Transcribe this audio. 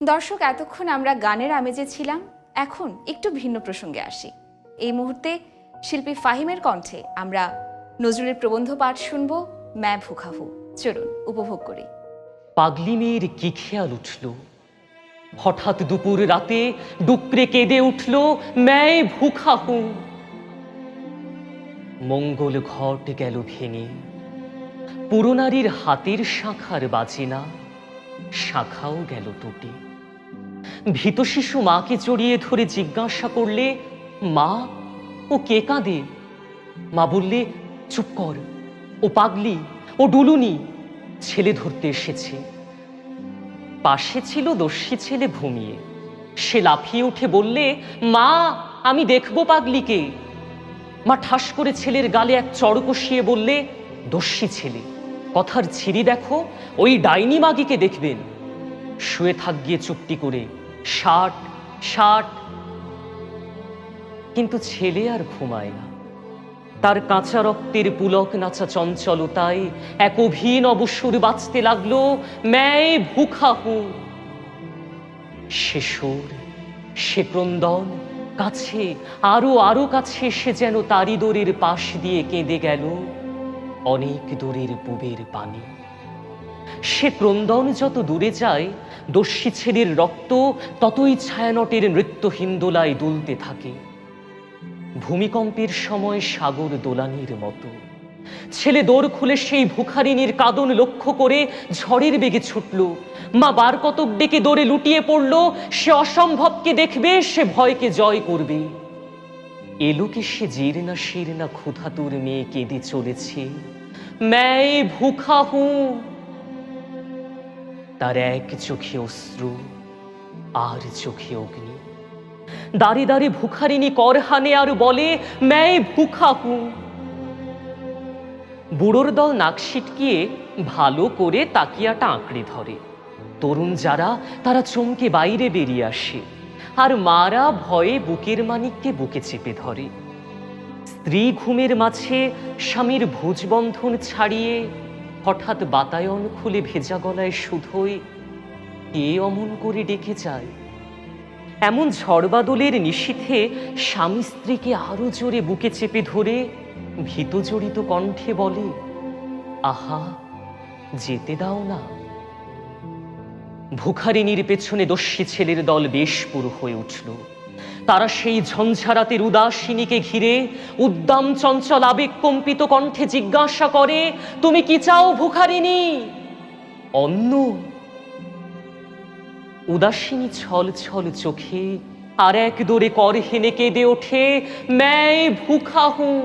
দর্শক, এতক্ষণ আমরা গানের আমেজে ছিলাম। এখন একটু ভিন্ন প্রসঙ্গে আসি। এই মুহূর্তে শিল্পী ফাহিমের কণ্ঠে আমরা নজরুলের প্রবন্ধ পাঠ শুনব। ম্যা ভুখাহু চলুন, উপভোগ করি। পাগলি মেয়ের কি খেয়াল উঠল? হঠাৎ দুপুর রাতে ডুকরে কেঁদে উঠল ম্যায় ভুখাহু মঙ্গল ঘট গেল ভেঙে। পুরনারীর হাতের শাখার বাজে না শাখাও গেল টুটে। ভীত শিশু মাকে জড়িয়ে ধরে জিজ্ঞাসা করলে, মা, ও কে কাঁদে? মা বললে, চুপ কর, ও পাগলি, ও ডুলুনি, ছেলে ধরতে এসেছে। পাশে ছিল দস্যি ছেলে ঘুমিয়ে। সে লাফিয়ে উঠে বললে, মা, আমি দেখব পাগলিকে। মা ঠাস করে ছেলের গালে এক চড় কষিয়ে বললে, দস্যি ছেলে, কথার ছিরি দেখো, ওই ডাইনি মাগিকে দেখবেন। শুয়ে থাক গিয়ে চুপটি করে। ষাট ষাট। কিন্তু ছেলে আর ঘুমায় না। তার কাঁচা রক্তের পুলক নাচা চঞ্চলতায় এক অভিন অবসর বাঁচতে লাগল, ম্যায় ভুখাহু সে সুর, সে ক্রন্দন, কাছে, আরও আরও কাছে সে যেন তারি দোরের পাশ দিয়ে কেঁদে গেল, অনেক দূরের পুবের পানি। সে ক্রন্দন যত দূরে যায়, দস্যি ছেলের রক্ত ততই ছায়ানটের নৃত্যহীন দোলায় দুলতে থাকে। ভূমিকম্পের সময় সাগর দোলানির মতো। ছেলে দৌড় খুলে সেই ভুখারিনীর কাদন লক্ষ্য করে ঝড়ের বেগে ছুটল। মা বার কতক ডেকে দৌড়ে লুটিয়ে পড়ল, সে অসম্ভবকে দেখবে, সে ভয়কে জয় করবে। এলোকে সে জির না শির না ক্ষুধাতুর মেয়ে কেঁদে চলেছে। ম্যায় ভুখা হু তার এক চোখে অশ্রু, আর চোখে অগ্নি। দাঁড়ে দাঁড়ে ভুখারিনী করহানে আর বলে, ম্যায় ভুখা হু বুড়োর দল নাক সিটকিয়ে ভালো করে তাকিয়াটা আঁকড়ে ধরে। তরুণ যারা, তারা চমকে বাইরে বেরিয়ে আসে, আর মারা ভয়ে বুকের মানিককে বুকে চেপে ধরে। স্ত্রী ঘুমের মাঝে স্বামীর ভুজবন্ধন ছাড়িয়ে হঠাৎ বাতায়ন খুলে ভেজা গলায় শুধুই কে অমন করে ডেকে যায় এমন ঝড়বাদলের নিশীথে স্বামী স্ত্রীকে আরও জোরে বুকে চেপে ধরে ভীত জড়িত কণ্ঠে বলে, আহা, যেতে দাও না। ভুখারিনীর পেছনে দস্যি ছেলের দল বেশ পুরো হয়ে উঠল। তারা সেই ঝঞ্ঝারাতের উদাসিনীকে ঘিরে উদ্দাম চঞ্চল আবেগ কম্পিত কণ্ঠে জিজ্ঞাসা করে, তুমি কি চাও ভুখারিনী অন্য উদাসিনী ছল ছল চোখে আর এক দোরে কর হেনে কেঁদে ওঠে, ম্যায় ভুখা হুঁ।